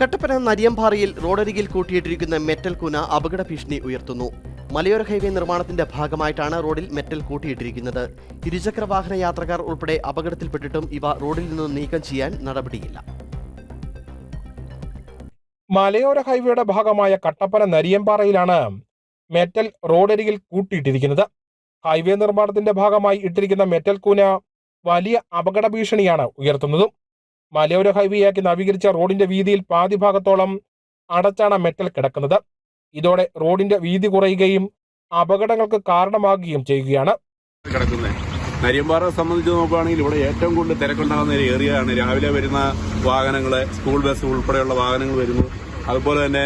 കട്ടപ്പന നരിയമ്പാറയിൽ റോഡരികിൽ കൂട്ടിയിട്ടിരിക്കുന്ന മെറ്റൽ കൂന അപകട ഭീഷണി ഉയർത്തുന്നു. മലയോര ഹൈവേ നിർമ്മാണത്തിന്റെ ഭാഗമായിട്ടാണ് റോഡിൽ മെറ്റൽ കൂട്ടിയിട്ടിരിക്കുന്നത്. ഇരുചക്ര വാഹന യാത്രക്കാർ ഉൾപ്പെടെ അപകടത്തിൽപ്പെട്ടിട്ടും ഇവ റോഡിൽ നിന്ന് നീക്കം ചെയ്യാൻ നടപടിയില്ല. മലയോര ഹൈവേയുടെ ഭാഗമായ കട്ടപ്പന നരിയമ്പാറയിലാണ് മെറ്റൽ റോഡരികിൽ കൂട്ടിയിട്ടിരിക്കുന്നത്. ഹൈവേ നിർമ്മാണത്തിന്റെ ഭാഗമായി ഇട്ടിരിക്കുന്ന മെറ്റൽ കൂന വലിയ അപകട ഭീഷണിയാണ് ഉയർത്തുന്നതും. മലയോര ഹൈവേയാക്കി നവീകരിച്ച റോഡിന്റെ വീതിയിൽ പാതി ഭാഗത്തോളം അടച്ചാണ് മെറ്റൽ കിടക്കുന്നത്. ഇതോടെ റോഡിന്റെ വീതി കുറയുകയും അപകടങ്ങൾക്ക് കാരണമാകുകയും ചെയ്യുകയാണ്. നരിയമ്പാറ സംബന്ധിച്ച് നോക്കുകയാണെങ്കിൽ ഇവിടെ ഏറ്റവും കൂടുതൽ തിരക്കുണ്ടാകുന്ന ഒരു ഏരിയയാണ് രാവിലെ വരുന്ന വാഹനങ്ങൾ സ്കൂൾ ബസ് ഉൾപ്പെടെയുള്ള വാഹനങ്ങൾ വരുന്നു. അതുപോലെ തന്നെ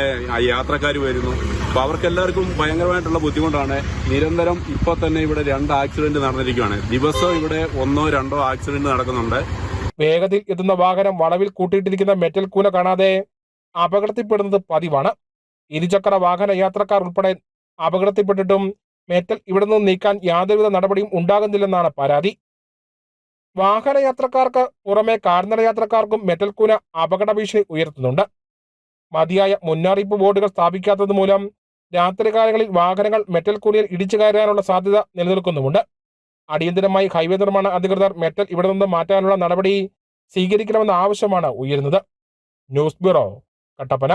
യാത്രക്കാർ വരുന്നു. അപ്പൊ അവർക്കെല്ലാവർക്കും ഭയങ്കരമായിട്ടുള്ള ബുദ്ധിമുട്ടാണ്. നിരന്തരം ഇപ്പൊ തന്നെ ഇവിടെ രണ്ട് ആക്സിഡന്റ് നടന്നിരിക്കുകയാണ് ദിവസം ഇവിടെ ഒന്നോ രണ്ടോ ആക്സിഡന്റ് നടക്കുന്നുണ്ട്. വേഗതയിൽ എത്തുന്ന വാഹനം വളവിൽ കൂട്ടിയിട്ടിരിക്കുന്ന മെറ്റൽ കൂന കാണാതെ അപകടത്തിൽപ്പെടുന്നത് പതിവാണ്. ഇരുചക്ര വാഹന യാത്രക്കാർ ഉൾപ്പെടെ അപകടത്തിൽപ്പെട്ടിട്ടും മെറ്റൽ ഇവിടെ നിന്ന് നീക്കാൻ യാതൊരുവിധ നടപടിയും ഉണ്ടാകുന്നില്ലെന്നാണ് പരാതി. വാഹന യാത്രക്കാർക്ക് പുറമെ കാൽനട യാത്രക്കാർക്കും മെറ്റൽ കൂന അപകട ഭീഷണി ഉയർത്തുന്നുണ്ട്. മതിയായ മുന്നറിയിപ്പ് ബോർഡുകൾ സ്ഥാപിക്കാത്തത് മൂലം രാത്രികാലങ്ങളിൽ വാഹനങ്ങൾ മെറ്റൽ കൂനയിൽ ഇടിച്ചു കയറാനുള്ള സാധ്യത നിലനിൽക്കുന്നുമുണ്ട്. അടിയന്തരമായി ഹൈവേ നിർമ്മാണ അധികൃതർ മെറ്റൽ ഇവിടെ നിന്ന് മാറ്റാനുള്ള നടപടി സ്വീകരിക്കണമെന്ന ആവശ്യമാണ് ഉയരുന്നത്. News bureau Kattappana.